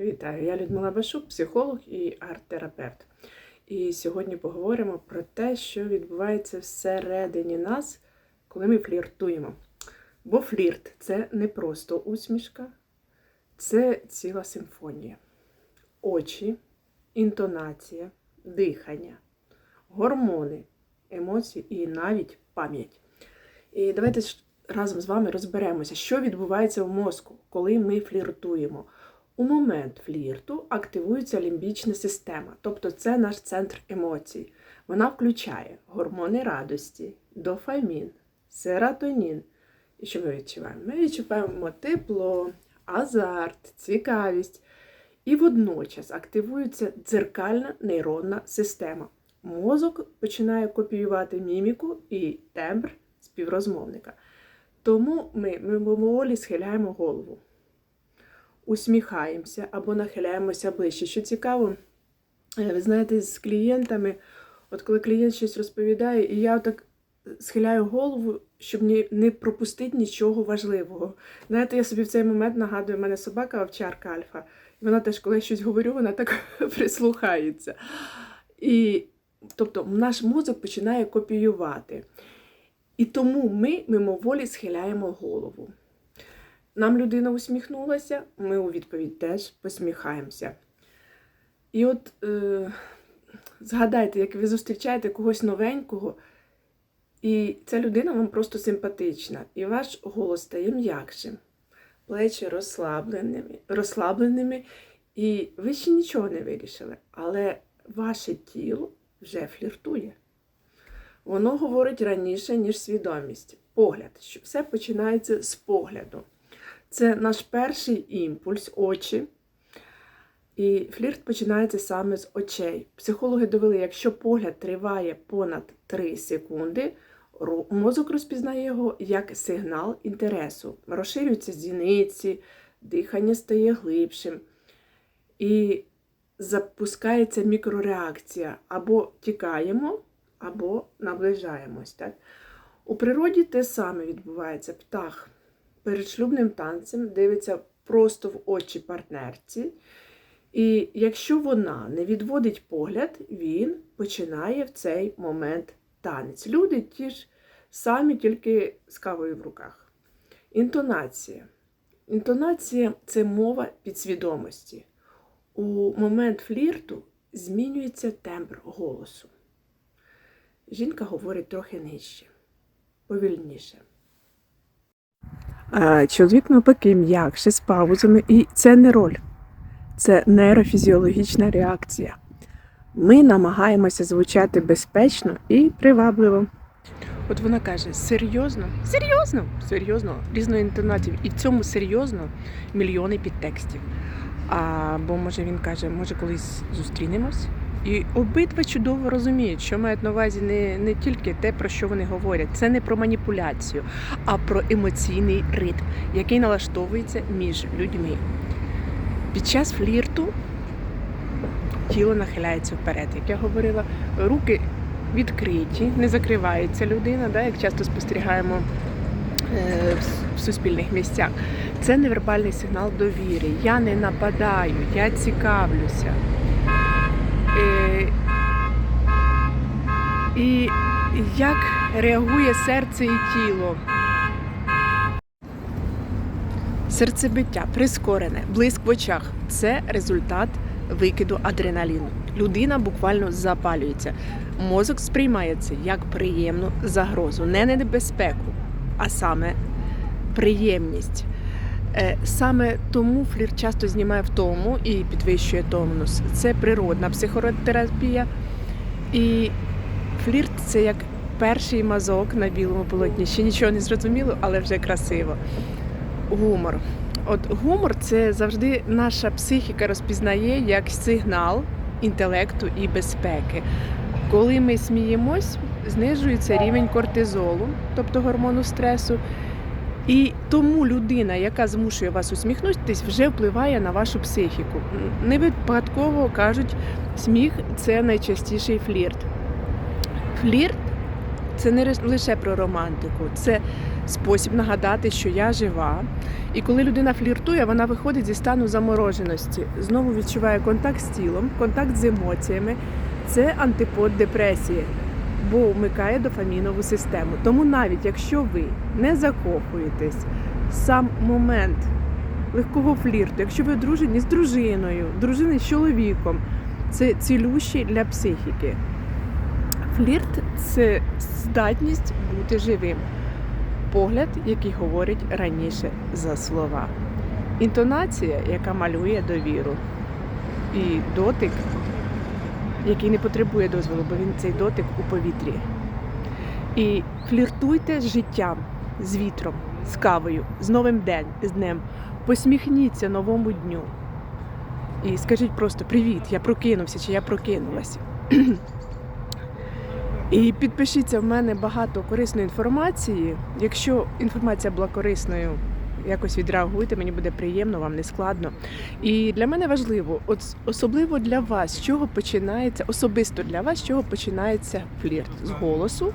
Вітаю, я Людмила Башук, психолог і арт-терапевт. І сьогодні поговоримо про те, що відбувається всередині нас, коли ми фліртуємо. Бо флірт це не просто усмішка, це ціла симфонія. Очі, інтонація, дихання, гормони, емоції і навіть пам'ять. І давайте разом з вами розберемося, що відбувається в мозку, коли ми фліртуємо. У момент флірту активується лімбічна система, тобто це наш центр емоцій. Вона включає гормони радості, дофамін, серотонін. І що ми відчуваємо? Ми відчуваємо тепло, азарт, цікавість. І водночас активується дзеркальна нейронна система. Мозок починає копіювати міміку і тембр співрозмовника. Тому ми мимоволі схиляємо голову усміхаємося або нахиляємося ближче. Що цікаво, е, ви знаєте, з клієнтами, от коли клієнт щось розповідає, і я так схиляю голову, щоб не пропустити нічого важливого. Знаєте, я собі в цей момент нагадую, в мене собака овчарка Альфа, і вона теж, коли я щось говорю, вона так прислухається. І тобто наш мозок починає копіювати. І тому ми мимоволі схиляємо голову. Нам людина усміхнулася, ми у відповідь теж посміхаємося. І от е, згадайте, як ви зустрічаєте когось новенького, і ця людина вам просто симпатична, і ваш голос стає м'якшим, плечі розслабленими, розслабленими, і ви ще нічого не вирішили, але ваше тіло вже фліртує. Воно говорить раніше, ніж свідомість. Погляд, що все починається з погляду. Це наш перший імпульс, очі. І флірт починається саме з очей. Психологи довели, якщо погляд триває понад 3 секунди, мозок розпізнає його як сигнал інтересу. Розширюються зіниці, дихання стає глибшим. І запускається мікрореакція. Або тікаємо, або наближаємось. Так? У природі те саме відбувається. Птах перед шлюбним танцем дивиться просто в очі партнерці. І якщо вона не відводить погляд, він починає в цей момент танець. Люди ті ж самі, тільки з кавою в руках. Інтонація. Інтонація це мова підсвідомості. У момент флірту змінюється тембр голосу. Жінка говорить трохи нижче, повільніше. А чоловік навпаки м'якше з паузами, і це не роль, це нейрофізіологічна реакція. Ми намагаємося звучати безпечно і привабливо. От вона каже: серйозно, серйозно, серйозно, різної інтонації. І в цьому серйозно мільйони підтекстів. Або може він каже, може колись зустрінемось. І обидва чудово розуміють, що мають на увазі не, не тільки те, про що вони говорять. Це не про маніпуляцію, а про емоційний ритм, який налаштовується між людьми. Під час флірту тіло нахиляється вперед, як я говорила, руки відкриті, не закривається людина, да, як часто спостерігаємо е, в суспільних місцях. Це невербальний сигнал довіри. Я не нападаю, я цікавлюся. Е, І як реагує серце і тіло? Серцебиття прискорене, блиск в очах це результат викиду адреналіну. Людина буквально запалюється. Мозок сприймає це як приємну загрозу, не небезпеку, а саме приємність. Е, Саме тому флірт часто знімає втому і підвищує тонус. Це природна психотерапія. І флірт це як перший мазок на білому полотні. Ще нічого не зрозуміло, але вже красиво. Гумор. От гумор це завжди наша психіка розпізнає як сигнал інтелекту і безпеки. Коли ми сміємось, знижується рівень кортизолу, тобто гормону стресу. І тому людина, яка змушує вас усміхнутися, вже впливає на вашу психіку. Не випадково кажуть, сміх це найчастіший флірт. Флірт це не лише про романтику, це спосіб нагадати, що я жива. І коли людина фліртує, вона виходить зі стану замороженості, знову відчуває контакт з тілом, контакт з емоціями. Це антипод депресії, бо вмикає дофамінову систему. Тому навіть якщо ви не закохуєтесь, сам момент легкого флірту, якщо ви одружені з дружиною, дружини з чоловіком, це цілющий для психіки. Флірт це здатність бути живим. Погляд, який говорить раніше за слова. Інтонація, яка малює довіру. І дотик, який не потребує дозволу, бо він цей дотик у повітрі. І фліртуйте з життям, з вітром, з кавою, з новим день, з днем. Посміхніться новому дню. І скажіть просто привіт, я прокинувся чи я прокинулась. І підпишіться в мене багато корисної інформації. Якщо інформація була корисною, якось відреагуйте, мені буде приємно, вам не складно. І для мене важливо, от особливо для вас, з чого починається, особисто для вас, з чого починається флірт з голосу,